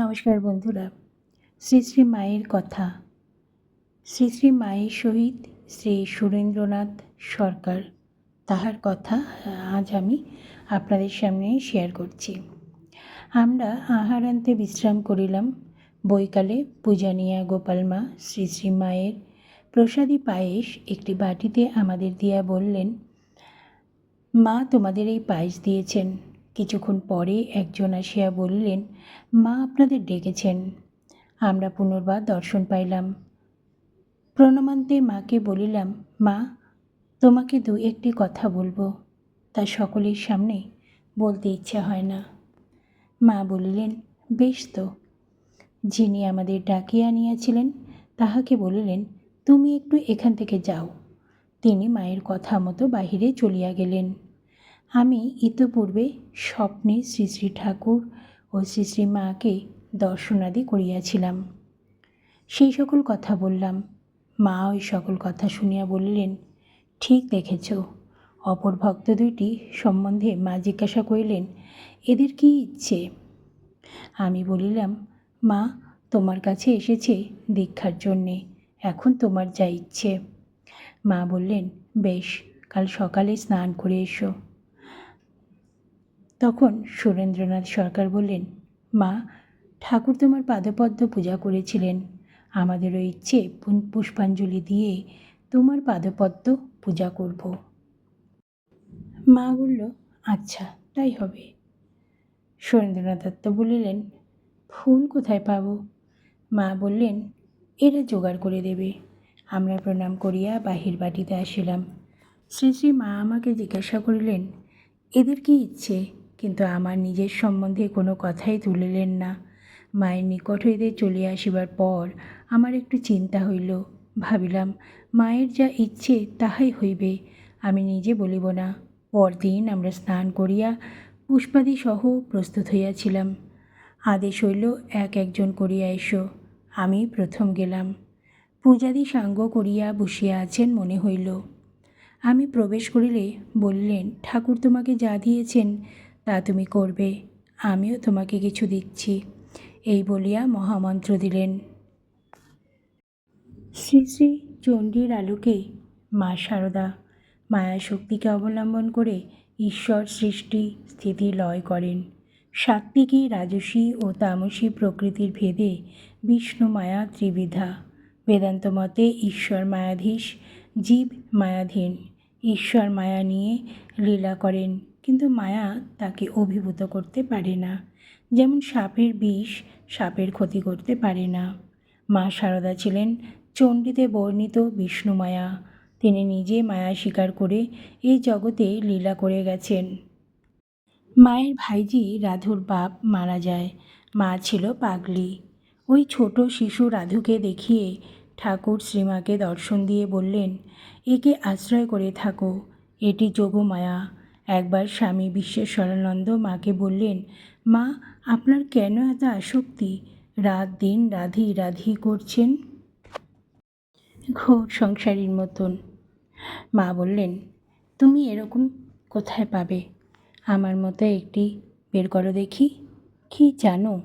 নমস্কার বন্ধুরা, শ্রী শ্রী মায়ের কথা। শ্রী শ্রী মায়ের সহিত শ্রী সুরেন্দ্রনাথ সরকার তাহার কথা আজ আমি আপনাদের সামনে শেয়ার করছি। আমরা আহারান্তে বিশ্রাম করিলাম, বৈকালে পূজানিয়া গোপাল মা শ্রী শ্রী মায়ের প্রসাদী পায়েস একটি বাটিতে আমাদের দিয়া বললেন, মা তোমাদের এই পায়েস দিয়েছেন। কিছুক্ষণ পরে একজন আসিয়া বললেন, মা আপনাদের ডেকেছেন। আমরা পুনর্বার দর্শন পাইলাম। প্রণমান্তে মাকে বলিলাম, মা, তোমাকে দু একটি কথা বলব। তা সকলের সামনে বলতে ইচ্ছা হয় না। মা বলিলেন, বেশ তো। যিনি আমাদের ডাকিয়া আনিয়াছিলেন, তাহাকে বলিলেন, তুমি একটু এখান থেকে যাও। তিনি মায়ের কথা মতো বাহিরে চলিয়া গেলেন। আমি ইতপূর্বে স্বপ্নে শ্রী শ্রী ঠাকুর ও শ্রী শ্রী মাকে দর্শনাদি করিয়াছিলাম। সেই সকল কথা বললাম। মা ওই সকল কথা শুনিয়া বলিলেন, ঠিক দেখেছ। অপর ভক্ত দুইটি সম্বন্ধে মা জিজ্ঞাসা করিলেন, এদের কি ইচ্ছে? আমি বলিলাম, মা, তোমার কাছে এসেছে দীক্ষার জন্যে, এখন তোমার যা ইচ্ছে। মা বললেন, বেশ, কাল সকালে স্নান করে এসো। তখন সুরেন্দ্রনাথ সরকার বললেন, মা, ঠাকুর তোমার পাদপদ্ম পূজা করেছিলেন। আমাদেরও ইচ্ছে পুষ্পাঞ্জলি দিয়ে তোমার পাদপদ্ম পূজা করব। মা বলল আচ্ছা তাই হবে। সুরেন্দ্রনাথ দত্ত বলিলেন, ফুল কোথায় পাবো? মা বললেন, এরা জোগাড় করে দেবে। আমরা প্রণাম করিয়া বাহির বাটিতে আসিলাম। শ্রী শ্রী মা আমাকে জিজ্ঞাসা করিলেন, এদের কি ইচ্ছে? কিন্তু আমার নিজের সম্বন্ধে কোনো কথাই তুলিলেন না। মায়ের নিকট হইতে চলিয়া আসিবার পর আমার একটু চিন্তা হইল। ভাবিলাম, মায়ের যা ইচ্ছে তাহাই হইবে, আমি নিজে বলিব না। পরদিন আমরা স্নান করিয়া পুষ্পাদি সহ প্রস্তুত হইয়াছিলাম। আদেশ হইল, এক একজন করিয়া এসো, আমি প্রথম গেলাম। পূজাদি সাঙ্গ করিয়া বসিয়া আছেন মনে হইল। আমি প্রবেশ করিলে বললেন, ঠাকুর তোমাকে যা দিয়েছেন তা তুমি করবে। আমিও তোমাকে কিছু দিচ্ছি। এই বলিয়া মহামন্ত্র দিলেন। শ্রী শ্রী চণ্ডীর আলোকে মা শারদা মায়া শক্তিকে অবলম্বন করে ঈশ্বর সৃষ্টি স্থিতি লয় করেন। সাত্ত্বিকী, রাজসী ও তামসী প্রকৃতির ভেদে বিষ্ণু মায়া ত্রিবিধা। বেদান্ত মতে ঈশ্বর মায়াধীশ, জীব মায়াধীন। ঈশ্বর মায়া নিয়ে লীলা করেন। কিন্তু মায়া তাকে অভিভূত করতে পারে না। যেমন সাপের বিষ সাপের ক্ষতি করতে পারে না। মা শারদা ছিলেন চণ্ডীতে বর্ণিত বিষ্ণু মায়া। তিনি নিজে মায়া স্বীকার করে এই জগতে লীলা করে গেছেন। মায়ের ভাইজি রাধুর বাপ মারা যায়। মা ছিল পাগলি। ওই ছোট শিশু রাধুকে দেখিয়ে ঠাকুর শ্রীমাকে দর্শন দিয়ে বললেন, একে আশ্রয় করে থাকো। এটি যোগমায়া। একবার স্বামী বিশ্বেশ্বরানন্দ মাকে বললেন, মা, আপনার কেন এত আসক্তি? রাত দিন রাধি রাধি করছেন? ঘোর সংসারীর মতন। মা বললেন, তুমি এরকম কোথায় পাবে? আমার মতো একটি বের করো দেখি। কি জানো,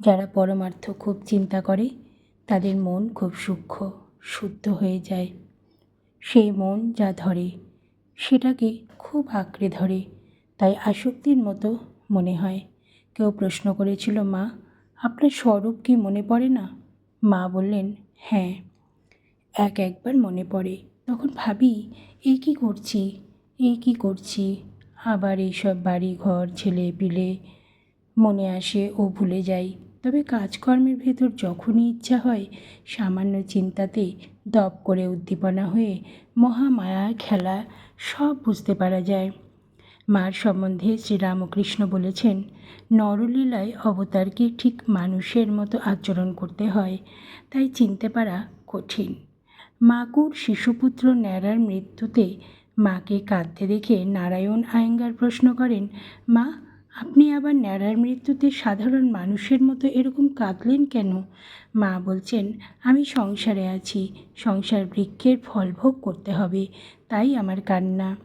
যারা পরমার্থ খুব চিন্তা করে, তাদের মন খুব সূক্ষ্ম, শুদ্ধ হয়ে যায়। সেই মন যা ধরে সেটাকে খুব আঁকড়ে ধরে। তাই আসক্তির মতো মনে হয়। কেউ প্রশ্ন করেছিল, মা, আপনার স্বরূপ কি মনে পড়ে না? মা বললেন হ্যাঁ এক একবার মনে পড়ে। তখন ভাবি এই কী করছি? এই কী করছি? আবার এইসব বাড়ি ঘর, ছেলে পিলে মনে আসে, ও ভুলে যাই তবে কাজকর্মের ভেতর যখনই ইচ্ছা হয়, সামান্য চিন্তাতে দপ করে উদ্দীপনা হয়ে মহামায়া খেলা সব বুঝতে পারা যায়। মার সম্বন্ধে শ্রীরামকৃষ্ণ বলেছেন, নরলীলায় অবতারকে ঠিক মানুষের মতো আচরণ করতে হয়, তাই চিনতে পারা কঠিন। মাকুর শিশুপুত্র ন্যাড়ার মৃত্যুতে মাকে কাঁদতে দেখে নারায়ণ আয়েঙ্গার প্রশ্ন করেন, মা আপনি আবার ন্যাড়ার মৃত্যুতে সাধারণ মানুষের মতো এরকম কাঁদলেন কেন? মা বলছেন, আমি সংসারে আছি, সংসার বৃক্ষের ফল ভোগ করতে হবে, তাই আমার কান্না।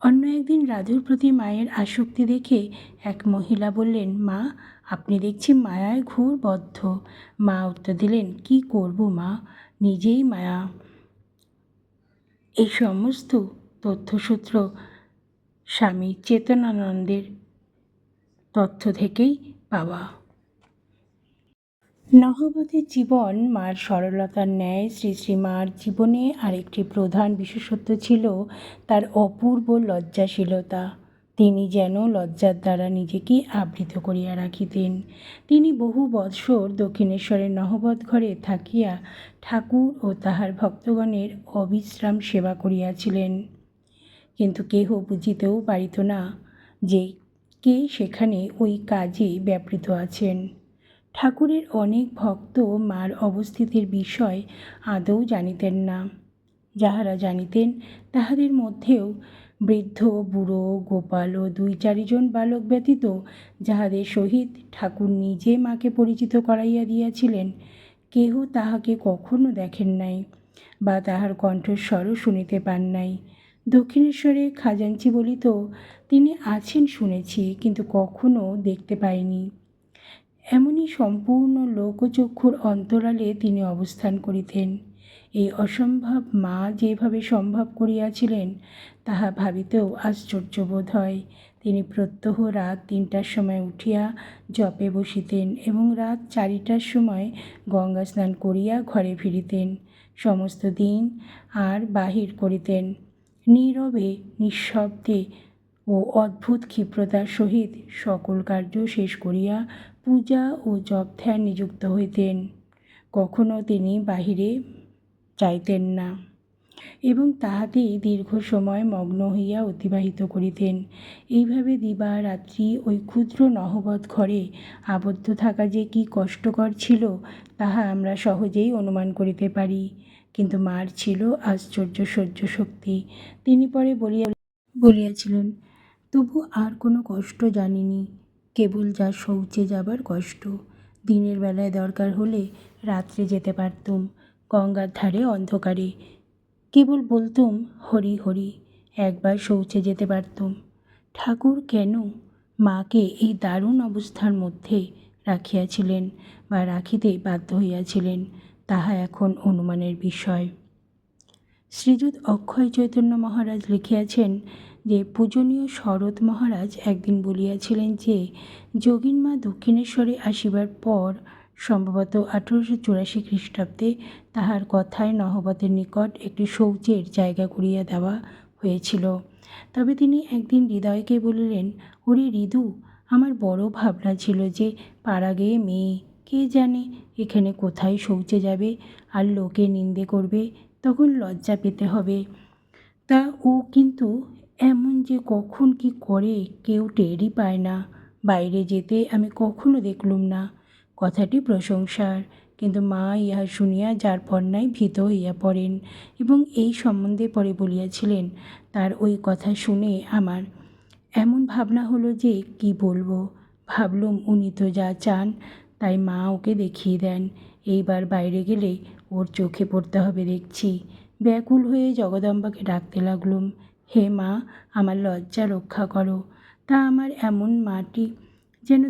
অন্য একদিন রাধুর প্রতি মায়ের আসক্তি দেখে এক মহিলা বললেন, মা, আপনি দেখছি মায়ায় ঘোর বদ্ধ মা উত্তর দিলেন, কি করব মা? নিজেই মায়া। এই সমস্ত তথ্যসূত্র স্বামী চেতনানন্দের তথ্য থেকেই পাওয়া। নহবতের জীবন মার সরলতার ন্যায় শ্রী শ্রী মার জীবনে আরেকটি প্রধান বিশেষত্ব ছিল তার অপূর্ব লজ্জাশীলতা। তিনি যেন লজ্জার দ্বারা নিজেকে আবৃত করিয়া রাখিতেন। তিনি বহু বৎসর দক্ষিণেশ্বরের নহবত ঘরে থাকিয়া ঠাকুর ও তাহার ভক্তগণের অবিশ্রাম সেবা করিয়াছিলেন। কিন্তু কেহ বুঝিতেও পারিত না যে কে সেখানে ওই কাজে ব্যাপৃত আছেন? ঠাকুরের অনেক ভক্ত মার অবস্থিতির বিষয় আদৌ জানিতেন না। যাহারা জানিতেন, তাহাদের মধ্যেও বৃদ্ধ, বুড়ো, গোপাল ও দুই চারিজন বালক ব্যতীত যাহাদের সহিত ঠাকুর নিজে মাকে পরিচিত করাইয়া দিয়াছিলেন, কেহ তাহাকে কখনো দেখেন নাই বা তাহার কণ্ঠস্বরও শুনিতে পান নাই। দক্ষিণেশ্বরে খাজাঞ্চি বলিত তিনি আছেন শুনেছি, কিন্তু কখনো দেখতে পাইনি। এমনই সম্পূর্ণ লোকচক্ষুর অন্তরালে তিনি অবস্থান করিতেন। এই অসম্ভব মা যেভাবে সম্ভব করিয়াছিলেন, তাহা ভাবিতেও আশ্চর্য বোধ হয়। তিনি প্রত্যহ রাত তিনটার সময় উঠিয়া জপে বসিতেন এবং রাত চারিটার সময় গঙ্গা স্নান করিয়া ঘরে ফিরিতেন। সমস্ত দিন আর বাহির করিতেন। নীরবে, নিঃশব্দে ও অদ্ভুত ক্ষিপ্রতার সহিত সকল কার্য শেষ করিয়া পূজা ও জপ ধ্যান নিযুক্ত হইতেন। কখনো তিনি বাহিরে যাইতেন না। এবং তাহাতেই দীর্ঘ সময় মগ্ন হইয়া অতিবাহিত করিতেন। এইভাবে দিবা রাত্রি ওই ক্ষুদ্র নহবত ঘরে আবদ্ধ থাকা যে কি কষ্টকর ছিল, তাহা আমরা সহজেই অনুমান করিতে পারি। কিন্তু মার ছিল আশ্চর্য সহ্য শক্তি। তিনি পরে বলিয়া বলিয়াছিলেন, তবু আর কোনো কষ্ট জানিনি, কেবল যা শৌচে যাবার কষ্ট। দিনের বেলায় দরকার হলে রাত্রে যেতে পারতুম, গঙ্গার ধারে অন্ধকারে। কেবল বলতুম, হরি হরি, একবার শৌচে যেতে পারতুম। ঠাকুর কেন মাকে এই দারুণ অবস্থার মধ্যে রাখিয়াছিলেন বা রাখিতে বাধ্য হইয়াছিলেন, তাহা এখন অনুমানের বিষয়। শ্রীযুত অক্ষয় চৈতন্য মহারাজ লিখিয়াছেন যে, পূজনীয় শরৎ মহারাজ একদিন বলিয়াছিলেন যে যোগিনমা দক্ষিণেশ্বরে আসিবার পর সম্ভবত আঠেরোশো চুরাশি খ্রিস্টাব্দে তাহার কথায় নহবতের নিকট একটি শৌচের জায়গা করিয়া দেওয়া হয়েছিল। তবে তিনি একদিন হৃদয়কে বলিলেন, ওরে রিদু আমার বড় ভাবনা ছিল যে পাড়া গেয়ে মেয়ে, কে জানে এখানে কোথায় শৌচে যাবে আর লোকে নিন্দে করবে, তখন লজ্জা পেতে হবে। তা ও কিন্তু এমন যে কখন কি করে কেউ টেরই পায় না, বাইরে যেতে আমি কখনো দেখলুম না। কথাটি প্রশংসার। কিন্তু মা ইহা শুনিয়া যার পর্নায় ভীত হইয়া পড়েন এবং এই সম্বন্ধে পরে বলিয়াছিলেন, তার ওই কথা শুনে আমার এমন ভাবনা হলো যে কি বলব? ভাবলুম উনি তো যা চান, তাই মা ওকে দেখিয়ে দেন। এইবার বাইরে গেলে ওর চোখে পড়তে হবে দেখছি। ব্যাকুল হয়ে জগদম্বাকে ডাকতে লাগলুম, হে মা, আমার লজ্জা রক্ষা করো। তা আমার এমন মাটি যেন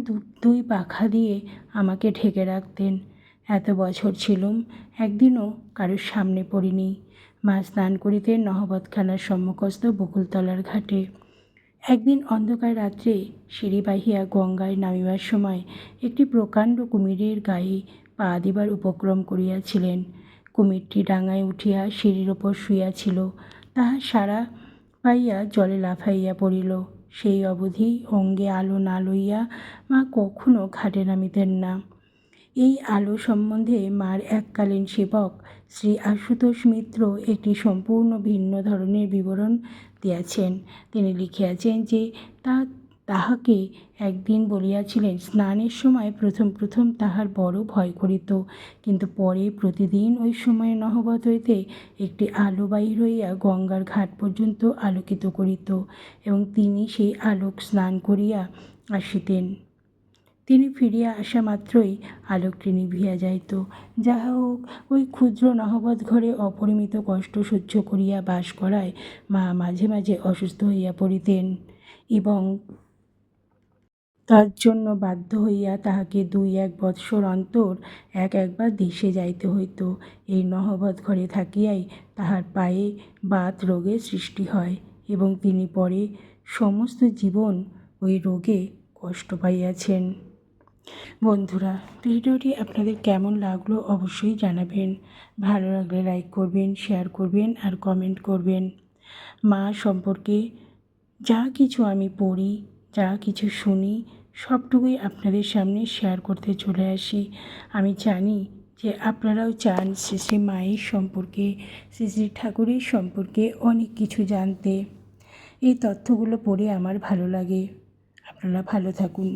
দুই পাখা দিয়ে আমাকে ঢেকে রাখতেন। এত বছর ছিলুম, একদিনও কারোর সামনে পড়িনি। মা স্নান করিতে নহবতখানার সম্মুখস্থ বকুলতলার ঘাটে। একদিন অন্ধকার রাত্রে সিঁড়ি বাহিয়া গঙ্গায় নামিবার সময় একটি প্রকাণ্ড কুমিরের গায়ে পা দিবার উপক্রম করিয়াছিলেন। কুমিরটি ডাঙায় উঠিয়া সিঁড়ির ওপর শুইয়াছিল, তাহা সারা পাইয়া জলে লাফাইয়া পড়িল। সেই অবধি অঙ্গে আলো না লইয়া মা কখনো ঘাটে নামিতেন না। এই আলো সম্বন্ধে মার এককালীন সেবক শ্রী আশুতোষ মিত্র একটি সম্পূর্ণ ভিন্ন ধরনের বিবরণ দিয়াছেন। তিনি লিখিয়াছেন যে তা তাহাকে একদিন বলিয়াছিলেন, স্নানের সময় প্রথম প্রথম তাহার বড় ভয় করিত, কিন্তু পরে প্রতিদিন ওই সময়ে নহবত হইতে একটি আলো বাহির হইয়া গঙ্গার ঘাট পর্যন্ত আলোকিত করিত এবং তিনি সেই আলোক স্নান করিয়া আসিতেন। তিনি ফিরিয়া আসা মাত্রই আলোকটি নিভিয়া যাইত। যাহা হোক ওই ক্ষুদ্র নহবত ঘরে অপরিমিত কষ্ট সহ্য করিয়া বাস করায় মা মাঝে মাঝে অসুস্থ হইয়া পড়িতেন এবং তার জন্য বাধ্য হইয়া তাহাকে দুই এক বৎসর অন্তর এক একবার দেশে যাইতে হইত। এই নহবৎ ঘরে থাকিয়াই তাহার পায়ে বাত রোগের সৃষ্টি হয় এবং তিনি পরে সমস্ত জীবন ওই রোগে কষ্ট পাইয়াছেন। বন্ধুরা, ভিডিওটি আপনাদের কেমন লাগল অবশ্যই জানাবেন। ভালো লাগলে লাইক করবেন, শেয়ার করবেন আর কমেন্ট করবেন। মা সম্পর্কে যা কিছু আমি পড়ি, যা কিছু শুনি সবটুকুই আপনাদের সামনে শেয়ার করতে চলে আসি। আমি জানি যে আপনারাও চান শ্রী মায়ের সম্পর্কে, শ্রী শ্রী ঠাকুরের সম্পর্কে অনেক কিছু জানতে। এই তথ্যগুলো পড়ে আমার ভালো লাগে। আপনারা ভালো থাকুন।